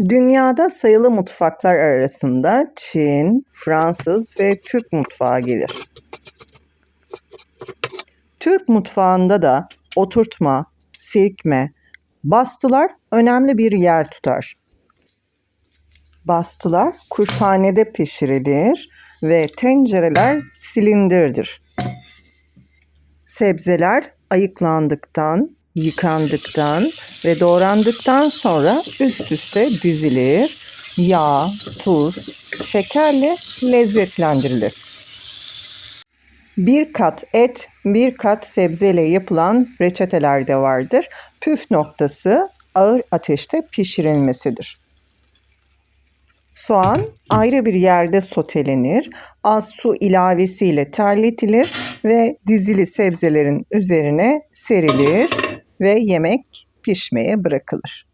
Dünyada sayılı mutfaklar arasında Çin, Fransız ve Türk mutfağı gelir. Türk mutfağında da oturtma, silkme, bastılar önemli bir yer tutar. Bastılar kuşhanede pişirilir ve tencereler silindirdir. Sebzeler ayıklandıktan, yıkandıktan ve doğrandıktan sonra üst üste dizilir. Yağ, tuz, şekerle lezzetlendirilir. Bir kat et, bir kat sebzeyle yapılan reçeteler de vardır. Püf noktası ağır ateşte pişirilmesidir. Soğan ayrı bir yerde sotelenir, az su ilavesiyle terletilir ve dizili sebzelerin üzerine serilir ve yemek pişmeye bırakılır.